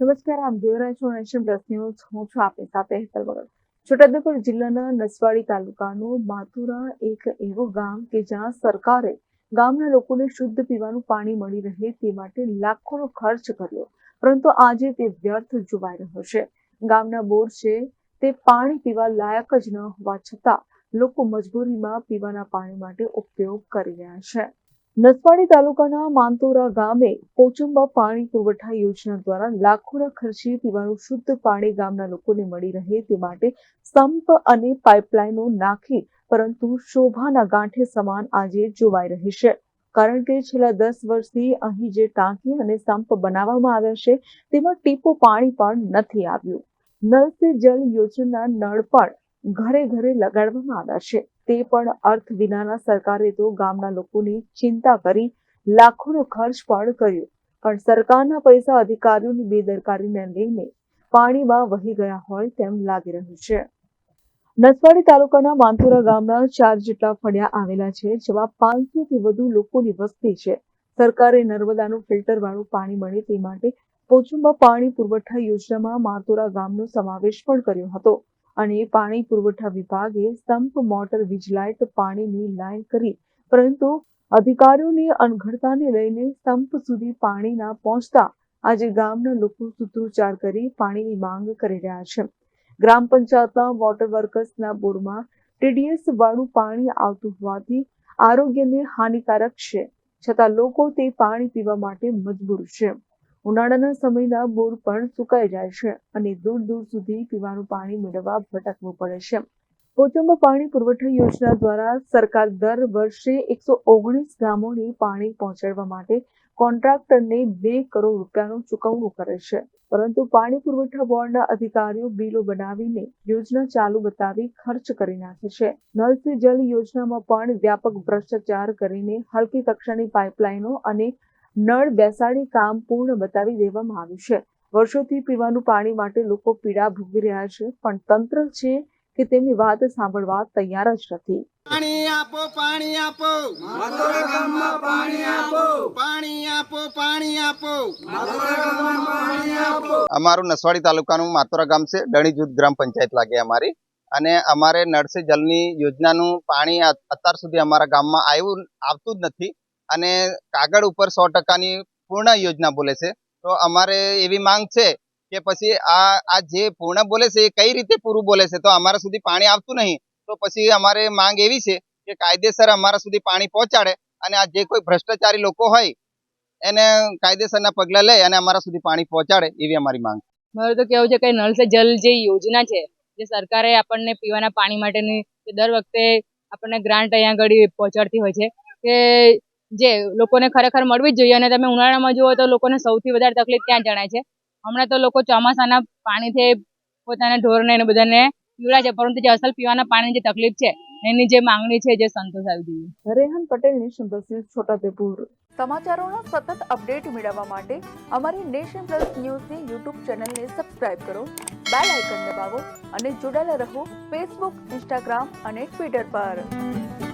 નમસ્કાર, આપ જોઈ રહ્યા છો નેશન પ્લસ ન્યૂઝ. હું છું આપની સાથે હેતલ વગર. છોટાઉદેપુર જિલ્લાના નસવાડી તાલુકાનું માથુરા એક એવો ગામ કે જ્યાં સરકારે ગામના લોકોને શુદ્ધ પીવાનું પાણી મળી રહે તે માટે લાખોનો ખર્ચ કર્યો. પરંતુ આજે તે વ્યર્થ જોવાઈ રહ્યો છે. ગામના બોર છે તે પાણી પીવા લાયક જ ન હોવા છતાં લોકો મજબૂરીમાં પીવાના પાણી માટે ઉપયોગ કરી રહ્યા છે. નસવાડી તાલુકાના માનતોરા ગામે પોચુંબા પાણી પુરવઠા યોજના દ્વારા લાખોના ખર્ચે પીવાનું શુદ્ધ પાણી ગામના લોકોને મળી રહે તે માટે સંપ અને પાઇપલાઇનો નાખી પરંતુ શોભાના ગાંઠે સમાન આજે જોવાઈ રહી છે. કારણ કે છેલ્લા દસ વર્ષથી અહીં જે ટાંકી અને સંપ બનાવવામાં આવ્યા છે, તેમાં ટીપો પાણી પણ નથી આવ્યું. નળ સે જલ યોજના નળ પણ ઘરે ઘરે લગાડવામાં આવ્યા છે. તે પણ અર્થ વિનાના સરકારે તો ગામના લોકોની ચિંતા કરી લાખોનો ખર્ચ પણ કર્યો. પણ સરકારના પૈસા અધિકારીઓની બેદરકારીને લઈને પાણીમાં વહી ગયા હોય તેમ લાગી રહ્યું છે. નસવાડી તાલુકાના માનપુરા ગામના ચાર જેટલા ફળિયા આવેલા છે, જેમાં પાંચસો થી વધુ લોકોની વસ્તી છે. સરકારે નર્મદાનું ફિલ્ટર વાળું પાણી મળે તે માટે પોચુંબા પાણી પુરવઠા યોજનામાં માતુરા ગામનો સમાવેશ પણ કર્યો હતો. અને પાણી પુરવઠા વિભાગે સંપ, મોટર વીજલાઇટ પાણીની લાઇન કરી, પરંતુ અધિકારીઓની અણઘડતાને લઈને સંપ સુધી પાણી ના પહોંચતા આજે ગામના લોકો સૂત્રોચ્ચાર કરી પાણીની માંગ કરી રહ્યા છે. ગ્રામ પંચાયતના વોટર વર્કર્સના બોરમાં ટીડીએસ વાળું પાણી આવતું હોવાથી આરોગ્યને હાનિકારક છે, છતાં લોકો તે પાણી પીવા માટે મજબૂર છે. ઉનાળાના સમયના બોર પણ સુકાઈ જાય છે અને દૂર દૂર સુધી પીવાનું પાણી મેળવવા ભટકવું પડે છે. પોચંબા પાણી પુરવઠા યોજના દ્વારા સરકાર દર વર્ષે એકસો ઓગણીસ ગામોને પાણી પહોંચાડવા માટે કોન્ટ્રાક્ટરને બે કરોડ રૂપિયાનું ચૂકવણું કરે છે. પરંતુ પાણી પુરવઠા બોર્ડના અધિકારીઓ બિલો બનાવીને યોજના ચાલુ બતાવી ખર્ચ કરી નાખે છે. નલ સે જલ યોજનામાં પણ વ્યાપક ભ્રષ્ટાચાર કરીને હલકી કક્ષાની પાઇપલાઇનો અને નળ બેસાડી કામ પૂર્ણ બતાવી દેવામાં આવ્યું છે. વર્ષોથી પીવાનું પાણી માટે લોકો પીડા ભોગવી રહ્યા છે પણ તંત્ર છે કે તેમની વાત સાંભળવા તૈયાર જ નથી. પાણી આપો પાણી આપો. પાણી આપો. પાણી આપો પાણી આપો. માતોરા ગામમાં પાણી આપો. અમારું નસવાડી તાલુકાનું માતોરા ગામ છે ડણી જૂથ ગ્રામ પંચાયત લાગે અમારી. અને અમારે નળ સે જલની યોજનાનું પાણી અત્યાર સુધી અમારા ગામમાં આવ્યું આવતું જ નથી. અને કાગળ ઉપર સો ટકાની પૂર્ણ યોજના બોલે છે. તો અમારે એવી માંગ છે કે પછી આ આ જે પૂર્ણ બોલે છે એ કઈ રીતે પૂરું બોલે છે? તો અમારા સુધી પાણી આવતું નહીં. તો પછી અમારે માંગ એવી છે કે કાયદેસર અમારા સુધી પાણી પહોંચાડે અને આ જે કોઈ ભ્રષ્ટાચારી લોકો હોય એને કાયદેસરના પગલાં લે અને અમારા સુધી પાણી પહોંચાડે એવી અમારી માંગ. મારે તો કેવું છે કે નળ સે જલ જે યોજના છે, જે સરકારે આપણને પીવાના પાણી માટેની દર વખતે આપણને ગ્રાન્ટ અહીંયા આગળ પહોંચાડતી હોય છે, કે જે લોકોને ખરેખર મળવી જ જોઈએ અને તમે ઉનાળામાં જુઓ તો લોકોને સૌથી વધારે તકલીફ ત્યાં જણાય છે. હમણાં તો લોકો ચોમાસાના પાણીથી પોતાના ઢોરને અને બધાને પીવડાવે છે પરંતુ જે અસલ પીવાના પાણીની જે તકલીફ છે એની જે માંગણી છે જે સંતોષાવી જોઈએ Rehan Patel nation plus news Chhota Udaipur. સમાચારોના સતત અપડેટ મેળવવા માટે અમારી નેશન પ્લસ ન્યૂઝની યુટ્યુબ ચેનલને સબસ્ક્રાઇબ કરો બેલ આઇકન દબાવો અને જોડાયેલા રહો ફેસબુક ઇન્સ્ટાગ્રામ અને ટ્વિટર પર.